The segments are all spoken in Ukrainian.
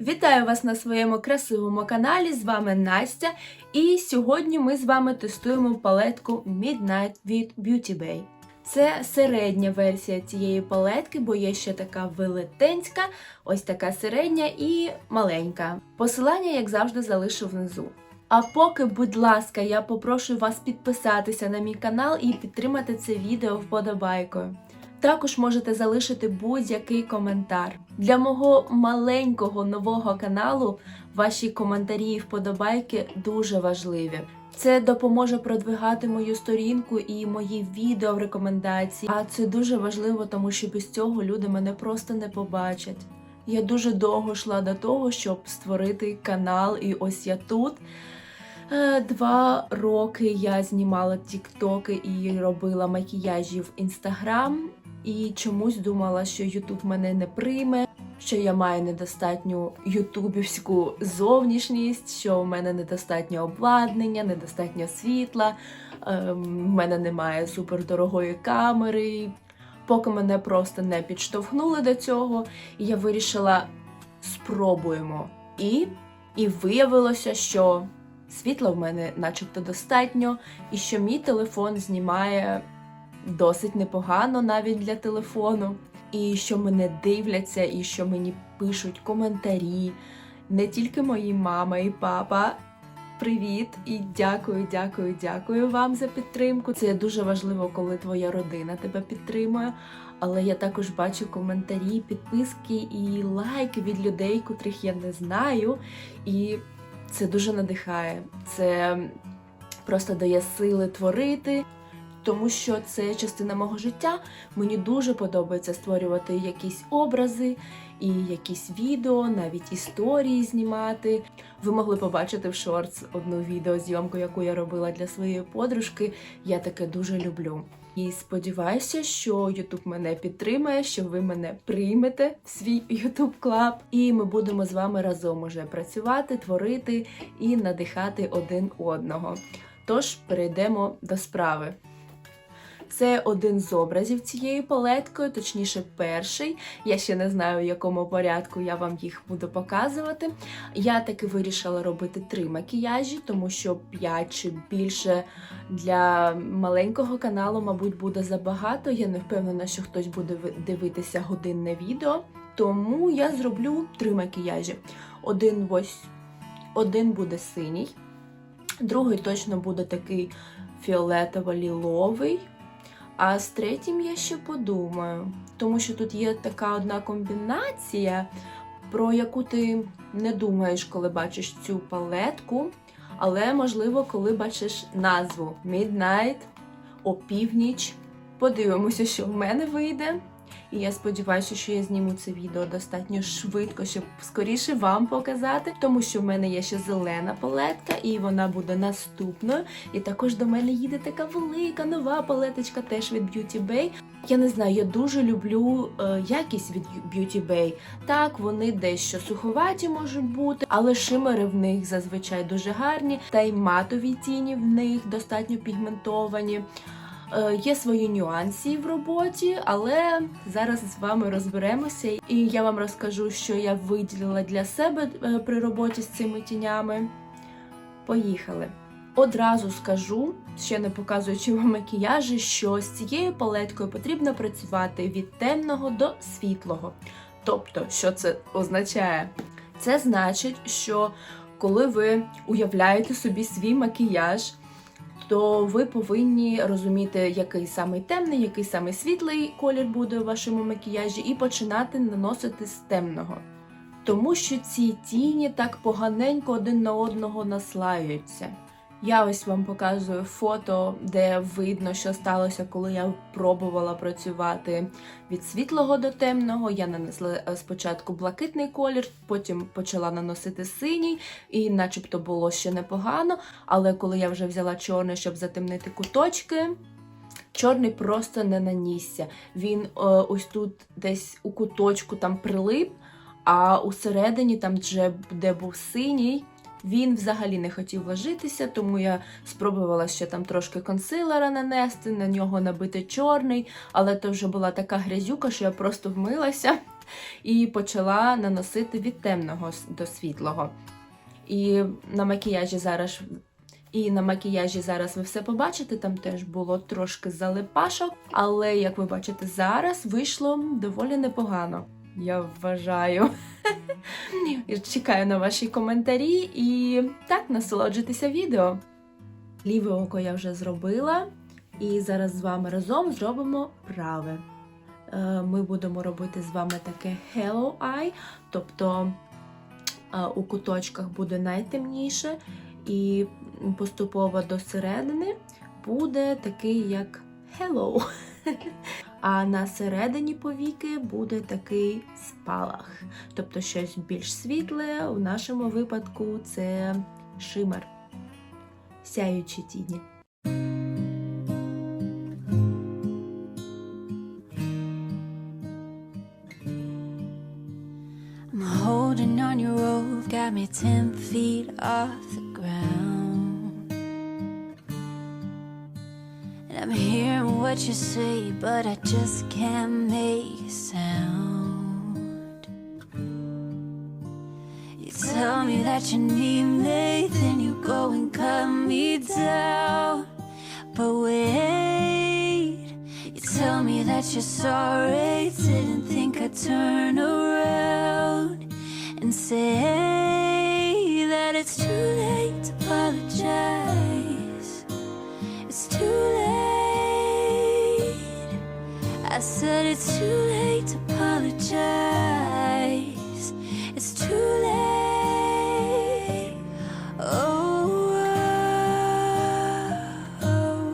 Вітаю вас на своєму красивому каналі. З вами Настя. І сьогодні ми з вами тестуємо палетку Midnight від Beauty Bay. Це середня версія цієї палетки, бо є ще така велетенська, ось така середня і маленька. Посилання, як завжди, залишу внизу. А поки, будь ласка, я попрошу вас підписатися на мій канал і підтримати це відео вподобайкою. Також можете залишити будь-який коментар. Для мого маленького нового каналу ваші коментарі і вподобайки дуже важливі. Це допоможе продвигати мою сторінку і мої відео в рекомендації. А це дуже важливо, тому що без цього люди мене просто не побачать. Я дуже довго йшла до того, щоб створити канал, і ось я тут. Е, Два роки я знімала тіктоки і робила макіяжі в інстаграм. І чомусь думала, що Ютуб мене не прийме, що я маю недостатню ютубівську зовнішність, що в мене недостатньо обладнання, недостатньо світла, ем, в мене немає супердорогої камери. Поки мене просто не підштовхнули до цього, я вирішила спробуємо. І, і виявилося, що світла в мене начебто достатньо, і що мій телефон знімає досить непогано навіть для телефону. І що мене дивляться, і що мені пишуть коментарі. Не тільки мої мама і папа. Привіт і дякую, дякую, дякую вам за підтримку. Це дуже важливо, коли твоя родина тебе підтримує. Але я також бачу коментарі, підписки і лайки від людей, котрих я не знаю. І це дуже надихає. Це просто дає сили творити тому що це частина мого життя. Мені дуже подобається створювати якісь образи і якісь відео, навіть історії знімати. Ви могли побачити в шортс одну відеозйомку, яку я робила для своєї подружки. Я таке дуже люблю. І сподіваюся, що YouTube мене підтримає, що ви мене приймете в свій Club, і ми будемо з вами разом уже працювати, творити і надихати один одного. Тож перейдемо до справи. Це один з образів цієї палеткою, точніше, перший. Я ще не знаю, в якому порядку я вам їх буду показувати. Я таки вирішила робити три макіяжі, тому що 5 чи більше для маленького каналу, мабуть, буде забагато. Я не впевнена, що хтось буде дивитися годинне відео. Тому я зроблю три макіяжі. Один ось один буде синій, другий точно буде такий фіолетово-ліловий. А з третім я ще подумаю, тому що тут є така одна комбінація, про яку ти не думаєш, коли бачиш цю палетку, але можливо, коли бачиш назву Midnight, опівніч. Подивимося, що в мене вийде. І я сподіваюся, що я зніму це відео достатньо швидко, щоб скоріше вам показати, тому що в мене є ще зелена палетка, і вона буде наступною. І також до мене їде така велика нова палеточка, теж від Beauty Bay. Я не знаю, я дуже люблю е, якість від Beauty Bay. Так, вони дещо суховаті можуть бути, але шимери в них зазвичай дуже гарні, та й матові тіні в них достатньо пігментовані. Е, Є свої нюанси в роботі, але зараз з вами розберемося, і я вам розкажу, що я виділила для себе е, при роботі з цими тінями. Поїхали. Одразу скажу, ще не показуючи вам макіяжі, що з цією палеткою потрібно працювати від темного до світлого. Тобто, що це означає? Це значить, що коли ви уявляєте собі свій макіяж, то ви повинні розуміти, який самий темний, який самий світлий колір буде у вашому макіяжі, і починати наносити з темного. Тому що ці тіні так поганенько один на одного наслаюються. Я ось вам показую фото, де видно, що сталося, коли я пробувала працювати від світлого до темного. Я нанесла е, спочатку блакитний колір, потім почала наносити синій, і начебто було ще непогано. Але коли я вже взяла чорний, щоб затемнити куточки, чорний просто не нанісся. Він е, ось тут десь у куточку там прилип, а усередині, там де був синій, він взагалі не хотів ложитися, тому я спробувала ще там трошки консилера нанести, на нього набити чорний, але то вже була така грязюка, що я просто вмилася. і почала наносити від темного до світлого. І на макіяжі зараз. І на макіяжі зараз ви все побачите, там теж було трошки залипашок, але як ви бачите зараз, вийшло доволі непогано. Я вважаю. Чекаю на ваші коментарі і так насолоджуйтеся відео. Ліве око я вже зробила, і зараз з вами разом зробимо праве. Е, Ми будемо робити з вами таке Hello Eye, тобто е, у куточках буде найтемніше, і поступово до середини буде такий як Hello. А на середині повіки буде такий спалах, тобто щось більш світле, у нашому випадку це шимер, сяючі тіні. Got me ten feet off the ground. What you say, but I just can't make sound. You tell me that you need me, then you go and cut me down. But wait, you tell me that you're sorry, didn't think I'd turn around and say I said it's too late to apologize. It's too late. Oh. oh.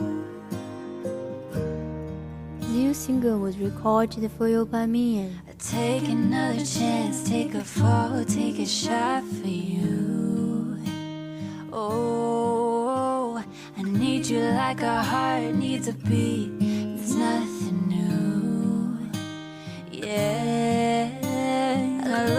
New single was recorded for you by me and Take another chance, take a fall, take a shot for you. Oh, I need you like a heart needs a beat. It's nothing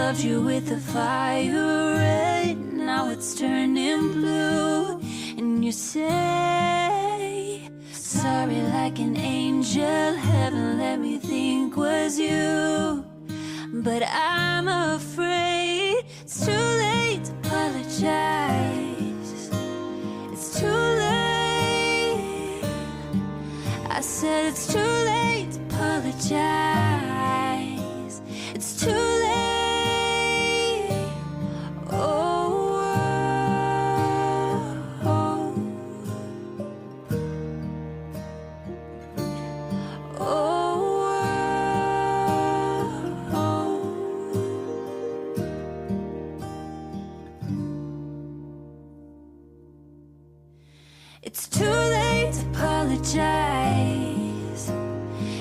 loved you with the fire red, now it's turning blue. And you say, Sorry, like an angel, heaven let me think was you. But I'm afraid it's too late to apologize. It's too late. I said it's too late to apologize. It's too late to apologize.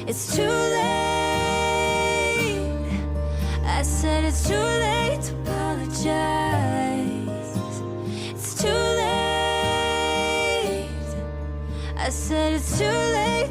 It's too late. I said it's too late to apologize. It's too late. I said it's too late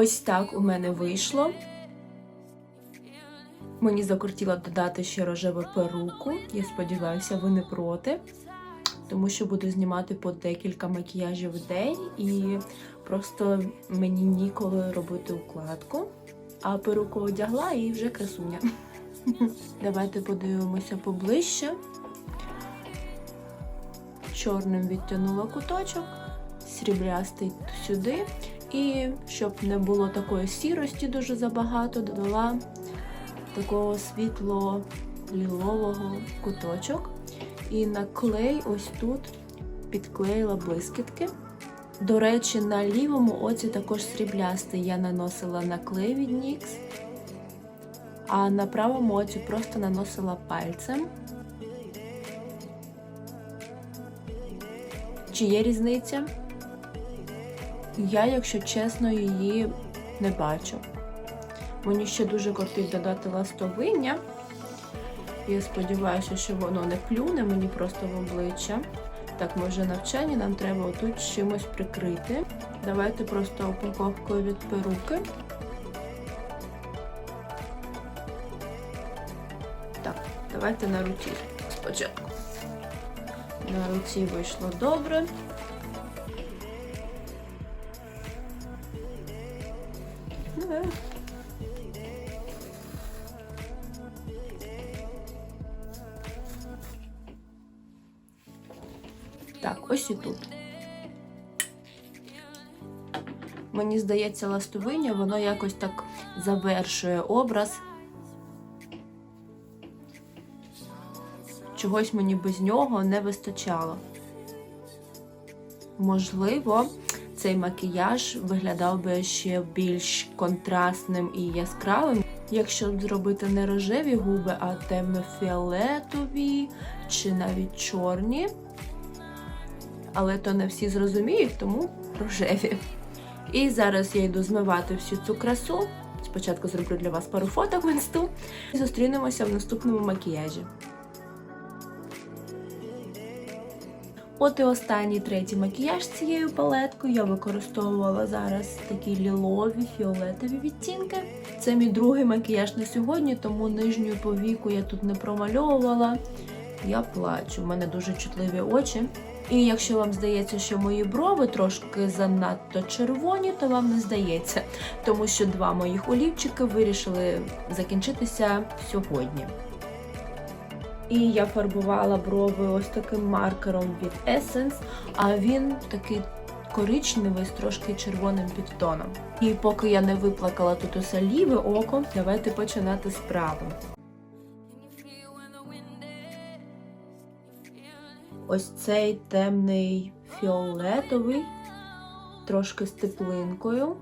ось так у мене вийшло. Мені закортіло додати ще рожеву перуку. Я сподіваюся, ви не проти. Тому що буду знімати по декілька макіяжів в день, і просто мені ніколи робити укладку. А перуку одягла і вже красуня. Давайте подивимося поближче. Чорним відтягнула куточок, сріблястий сюди. І щоб не було такої сірості дуже забагато, додала такого світло-лілового куточок. І на клей ось тут підклеїла блискітки. До речі, на лівому оці також сріблястий я наносила на клей від NYX, а на правому оці просто наносила пальцем. Чи є різниця? Я, якщо чесно, її не бачу. Мені ще дуже кортить додати ластовиння. Я сподіваюся, що воно не плюне мені просто в обличчя. Так, ми вже навчені, нам треба отут чимось прикрити. Давайте просто упаковкою від перуки. Так, давайте на руці спочатку. На руці вийшло добре. Мені здається, ластовиння, воно якось так завершує образ. Чогось мені без нього не вистачало. Можливо, цей макіяж виглядав би ще більш контрастним і яскравим, якщо б зробити не рожеві губи, а темно-фіолетові чи навіть чорні. Але то не всі зрозуміють, тому рожеві. І зараз я йду змивати всю цю красу. Спочатку зроблю для вас пару фоток в інсту. І зустрінемося в наступному макіяжі. От і останній третій макіяж цією палеткою. Я використовувала зараз такі лілові, фіолетові відтінки. Це мій другий макіяж на сьогодні, тому нижню повіку я тут не промальовувала. Я плачу, в мене дуже чутливі очі. І якщо вам здається, що мої брови трошки занадто червоні, то вам не здається, тому що два моїх олівчики вирішили закінчитися сьогодні. І я фарбувала брови ось таким маркером від Essence, а він такий коричневий з трошки червоним підтоном. І поки я не виплакала тут усе ліве око, давайте починати з Ось цей темний фіолетовий, трошки з теплинкою.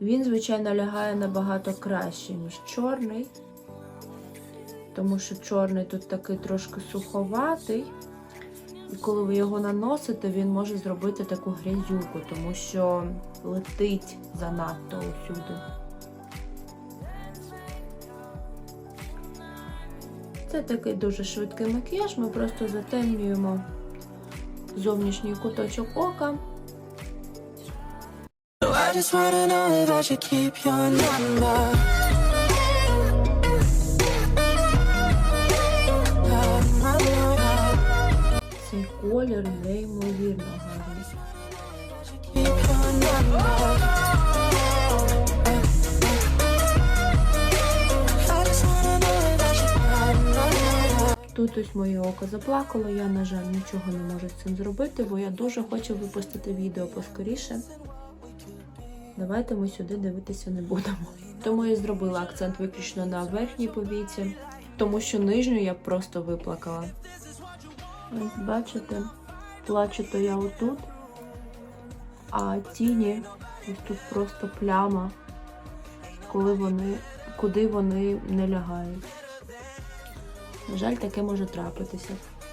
Він, звичайно, лягає набагато краще, ніж чорний тому що чорний тут такий трошки суховатий. І коли ви його наносите, він може зробити таку грязюку, тому що летить занадто усюди. Це такий дуже швидкий макіяж, ми просто затемнюємо зовнішній куточок ока. I just wanna know if I should keep your number. Цей колір неймовірно гарний. Тут ось моє око заплакало, я, на жаль, нічого не можу з цим зробити, бо я дуже хочу випустити відео поскоріше. Давайте ми сюди дивитися не будемо. Тому я зробила акцент виключно на верхній повіці, тому що нижню я просто виплакала. Ось бачите, плачу то я отут, а тіні ось тут просто пляма, коли вони, куди вони не лягають. На жаль, таке може трапитися.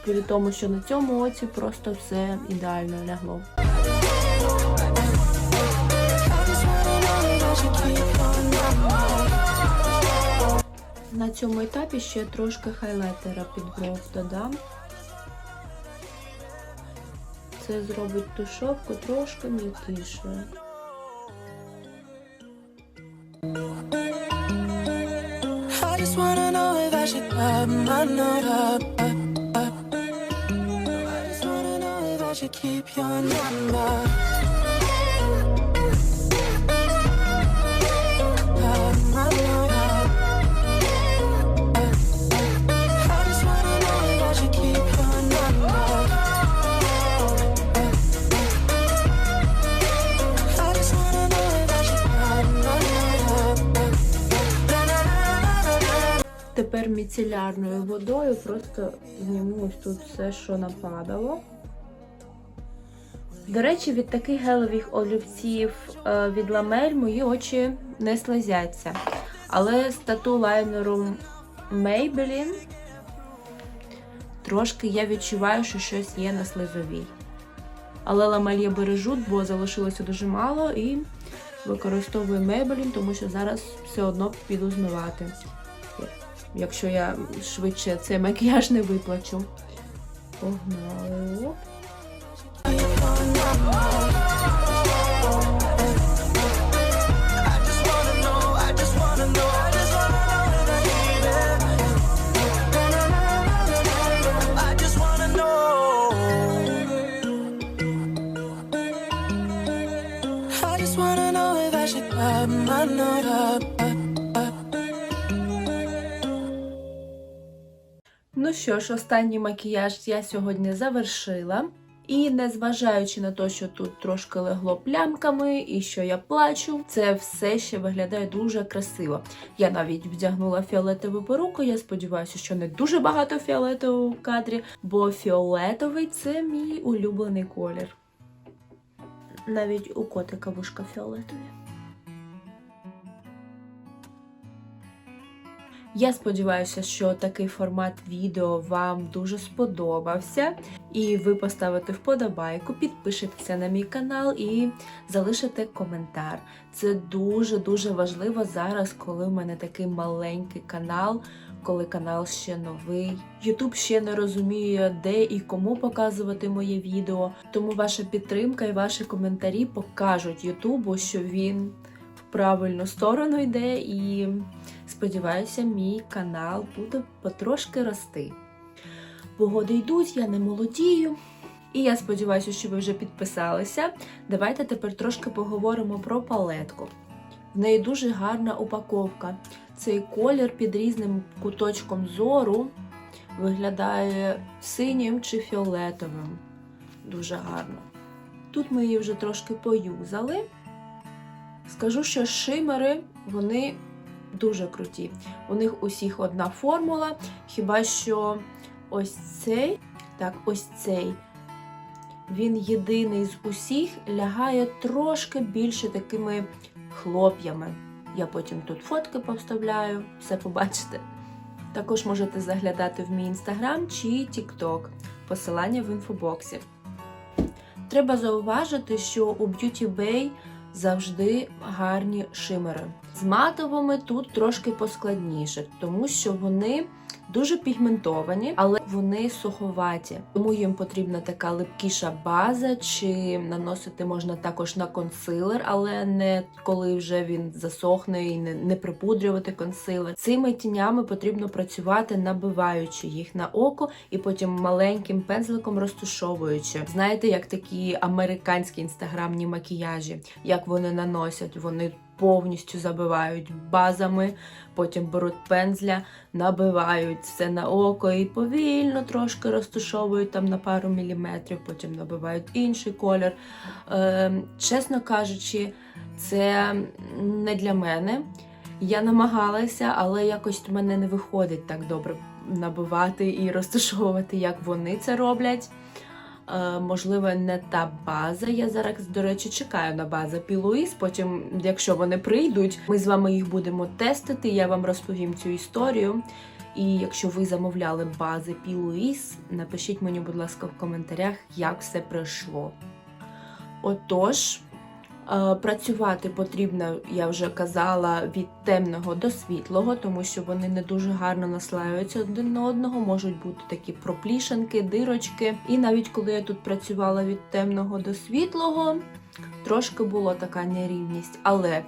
При тому, що на цьому оці просто все ідеально лягло. На цьому етапі ще трошки хайлайтера під бров додам. це зробить тушовку трошки м'якішою. I just wanna know if I should up my number. Up, up. I just wanna know if I should keep your number. Тепер міцелярною водою просто зніму ось тут все, що нападало. До речі, від таких гелевих олівців е, від ламель мої очі не слизяться. Але з тату лайнером Maybelline трошки я відчуваю, що щось є на слизовій. Але ламель я бережу, бо залишилося дуже мало і використовую Maybelline, тому що зараз все одно піду змивати якщо я швидше цей макіяж не виплачу. Погнали. Що ж, останній макіяж я сьогодні завершила. І незважаючи на те, що тут трошки легло плямками і що я плачу, це все ще виглядає дуже красиво. Я навіть вдягнула фіолетову перуку. Я сподіваюся, що не дуже багато фіолетового в кадрі, бо фіолетовий це мій улюблений колір. Навіть у котика вушка фіолетові. Я сподіваюся, що такий формат відео вам дуже сподобався, і ви поставите вподобайку, підпишетеся на мій канал і залишите коментар. Це дуже-дуже важливо зараз, коли в мене такий маленький канал, коли канал ще новий. Ютуб ще не розуміє, де і кому показувати моє відео. Тому ваша підтримка і ваші коментарі покажуть Ютубу, що він в правильну сторону йде і. Сподіваюся, мій канал буде потрошки рости. Погоди йдуть, я не молодію. І я сподіваюся, що ви вже підписалися. Давайте тепер трошки поговоримо про палетку. В неї дуже гарна упаковка. Цей колір під різним куточком зору виглядає синім чи фіолетовим. Дуже гарно. Тут ми її вже трошки поюзали. Скажу, що шимери вони дуже круті. У них усіх одна формула, хіба що ось цей, так, ось цей, він єдиний з усіх лягає трошки більше такими хлоп'ями. Я потім тут фотки повставляю, все побачите. Також можете заглядати в мій інстаграм чи тікток, посилання в інфобоксі. Треба зауважити, що у Beauty Bay завжди гарні шимери. З матовими тут трошки поскладніше, тому що вони дуже пігментовані, але вони суховаті. Тому їм потрібна така липкіша база, чи наносити можна також на консилер, але не коли вже він засохне і не, не припудрювати консилер. Цими тінями потрібно працювати, набиваючи їх на око і потім маленьким пензликом розтушовуючи. Знаєте, як такі американські інстаграмні макіяжі, як вони наносять, вони повністю забивають базами, потім беруть пензля, набивають все на око і повільно трошки розтушовують там на пару міліметрів, потім набивають інший колір. Е, чесно кажучи, це не для мене. Я намагалася, але якось в мене не виходить так добре набивати і розташовувати, як вони це роблять. Е, можливо, не та база. Я зараз, до речі, чекаю на базу Пілуїс. Потім, якщо вони прийдуть, ми з вами їх будемо тестити. Я вам розповім цю історію. І якщо ви замовляли бази Пілуїс, напишіть мені, будь ласка, в коментарях, як все пройшло. Отож, Працювати потрібно, я вже казала, від темного до світлого, тому що вони не дуже гарно наслаюються один на одного, можуть бути такі проплішинки, дирочки. І навіть коли я тут працювала від темного до світлого, трошки була така нерівність. Але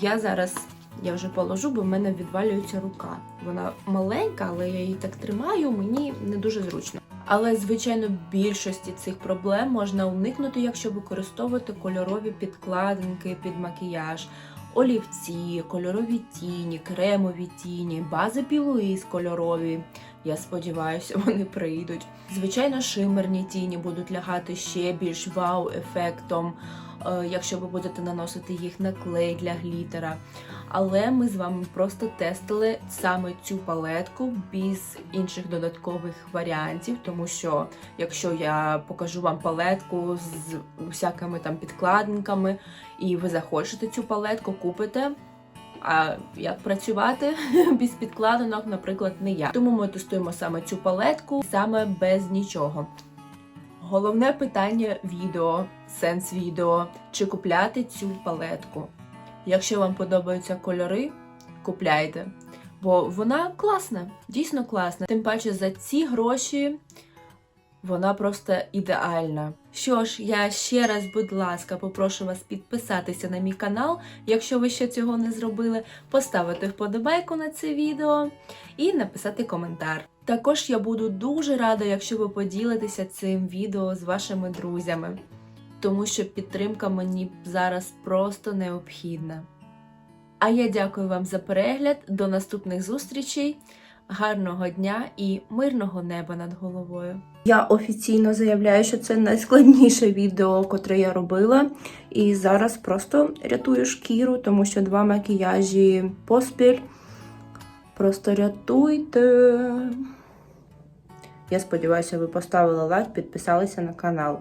я зараз я вже положу, бо в мене відвалюється рука. Вона маленька, але я її так тримаю, мені не дуже зручно. Але, звичайно, більшості цих проблем можна уникнути, якщо використовувати кольорові підкладинки під макіяж, олівці, кольорові тіні, кремові тіні, бази пілуїз кольорові. Я сподіваюся, вони прийдуть. Звичайно, шимерні тіні будуть лягати ще більш вау-ефектом, е, якщо ви будете наносити їх на клей для глітера. Але ми з вами просто тестили саме цю палетку без інших додаткових варіантів, тому що якщо я покажу вам палетку з усякими там підкладинками, і ви захочете цю палетку, купите. А як працювати без підкладинок, наприклад, не я. Тому ми тестуємо саме цю палетку, саме без нічого. Головне питання відео, сенс відео, чи купляти цю палетку. Якщо вам подобаються кольори, купляйте. Бо вона класна, дійсно класна. Тим паче за ці гроші вона просто ідеальна. Що ж, я ще раз, будь ласка, попрошу вас підписатися на мій канал, якщо ви ще цього не зробили, поставити вподобайку на це відео і написати коментар. Також я буду дуже рада, якщо ви поділитеся цим відео з вашими друзями, тому що підтримка мені зараз просто необхідна. А я дякую вам за перегляд. До наступних зустрічей. Гарного дня і мирного неба над головою. Я офіційно заявляю, що це найскладніше відео, котре я робила. І зараз просто рятую шкіру, тому що два макіяжі поспіль. Просто рятуйте. Я сподіваюся, ви поставили лайк, підписалися на канал.